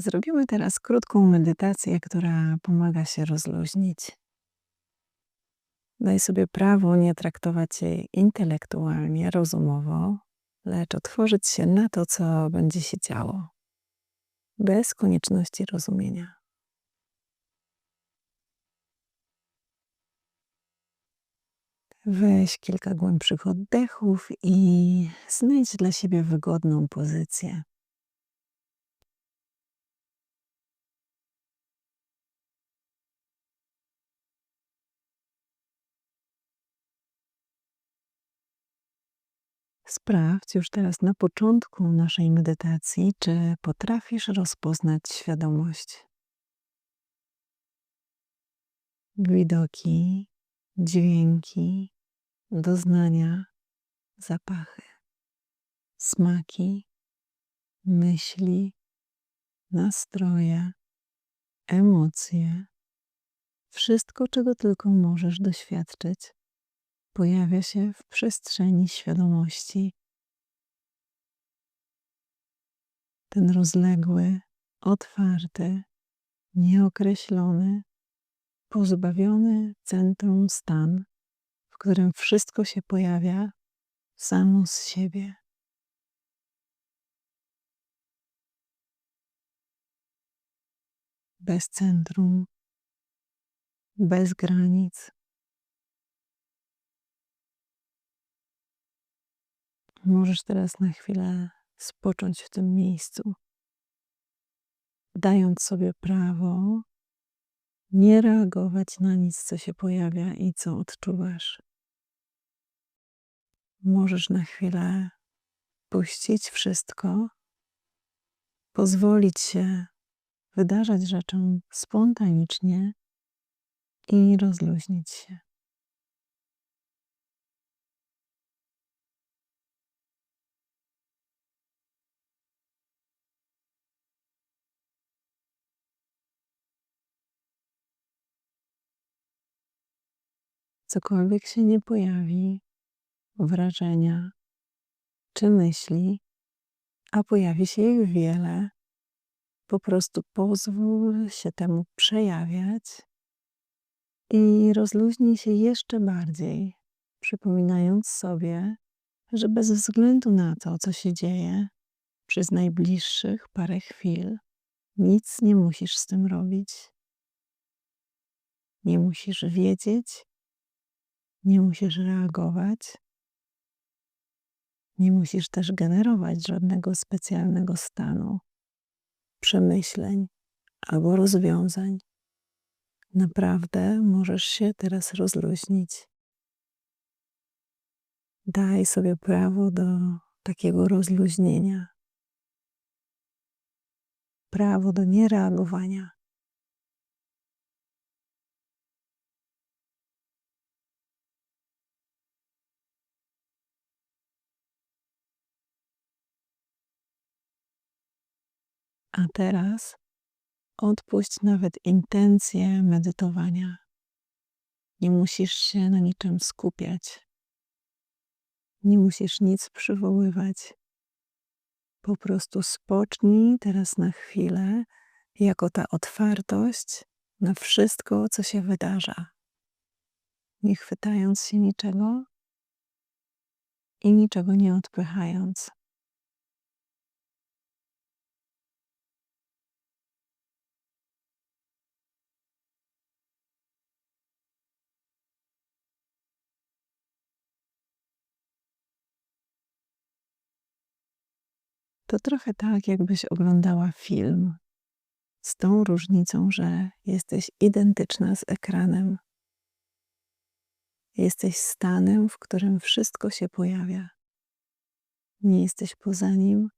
Zrobimy teraz krótką medytację, która pomaga się rozluźnić. Daj sobie prawo nie traktować jej intelektualnie, rozumowo, lecz otworzyć się na to, co będzie się działo, bez konieczności rozumienia. Weź kilka głębszych oddechów i znajdź dla siebie wygodną pozycję. Sprawdź już teraz na początku naszej medytacji, czy potrafisz rozpoznać świadomość. Widoki, dźwięki, doznania, zapachy, smaki, myśli, nastroje, emocje, wszystko, czego tylko możesz doświadczyć, pojawia się w przestrzeni świadomości. Ten rozległy, otwarty, nieokreślony, pozbawiony centrum stan, w którym wszystko się pojawia samo z siebie. Bez centrum, bez granic. Możesz teraz na chwilę spocząć w tym miejscu, dając sobie prawo nie reagować na nic, co się pojawia i co odczuwasz. Możesz na chwilę puścić wszystko, pozwolić się wydarzać rzeczom spontanicznie i rozluźnić się. Cokolwiek się nie pojawi, wrażenia czy myśli, a pojawi się ich wiele, po prostu pozwól się temu przejawiać i rozluźnij się jeszcze bardziej, przypominając sobie, że bez względu na to, co się dzieje przez najbliższych parę chwil, nic nie musisz z tym robić. Nie musisz wiedzieć, nie musisz reagować. Nie musisz też generować żadnego specjalnego stanu, przemyśleń albo rozwiązań. Naprawdę możesz się teraz rozluźnić. Daj sobie prawo do takiego rozluźnienia, prawo do niereagowania. A teraz odpuść nawet intencje medytowania. Nie musisz się na niczym skupiać. Nie musisz nic przywoływać. Po prostu spocznij teraz na chwilę, jako ta otwartość na wszystko, co się wydarza. Nie chwytając się niczego i niczego nie odpychając. To trochę tak, jakbyś oglądała film. Z tą różnicą, że jesteś identyczna z ekranem. Jesteś stanem, w którym wszystko się pojawia. Nie jesteś poza nim,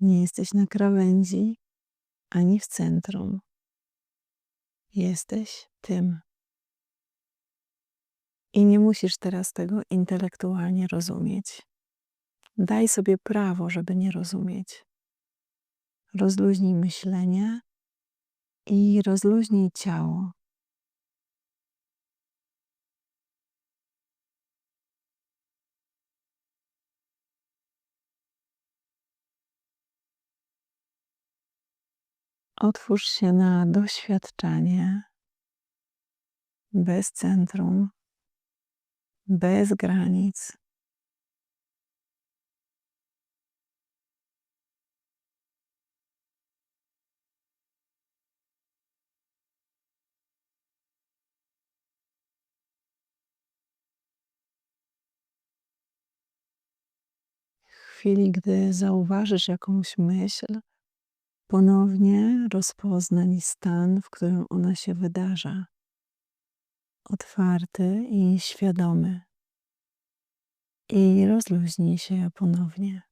nie jesteś na krawędzi, ani w centrum. Jesteś tym. I nie musisz teraz tego intelektualnie rozumieć. Daj sobie prawo, żeby nie rozumieć. Rozluźnij myślenie i rozluźnij ciało. Otwórz się na doświadczenie bez centrum, bez granic. Chwili, gdy zauważysz jakąś myśl, ponownie rozpoznaj stan, w którym ona się wydarza. Otwarty i świadomy. I rozluźnij się ponownie.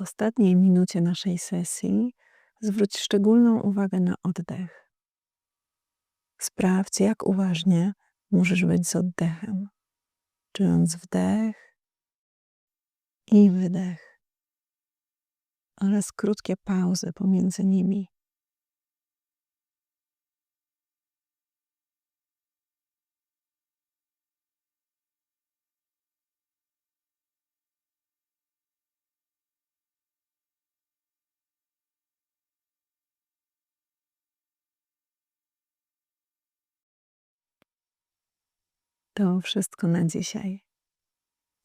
Ostatniej minucie naszej sesji zwróć szczególną uwagę na oddech. Sprawdź, jak uważnie możesz być z oddechem, czując wdech i wydech oraz krótkie pauzy pomiędzy nimi. To wszystko na dzisiaj.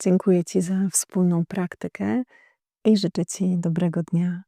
Dziękuję Ci za wspólną praktykę i życzę Ci dobrego dnia.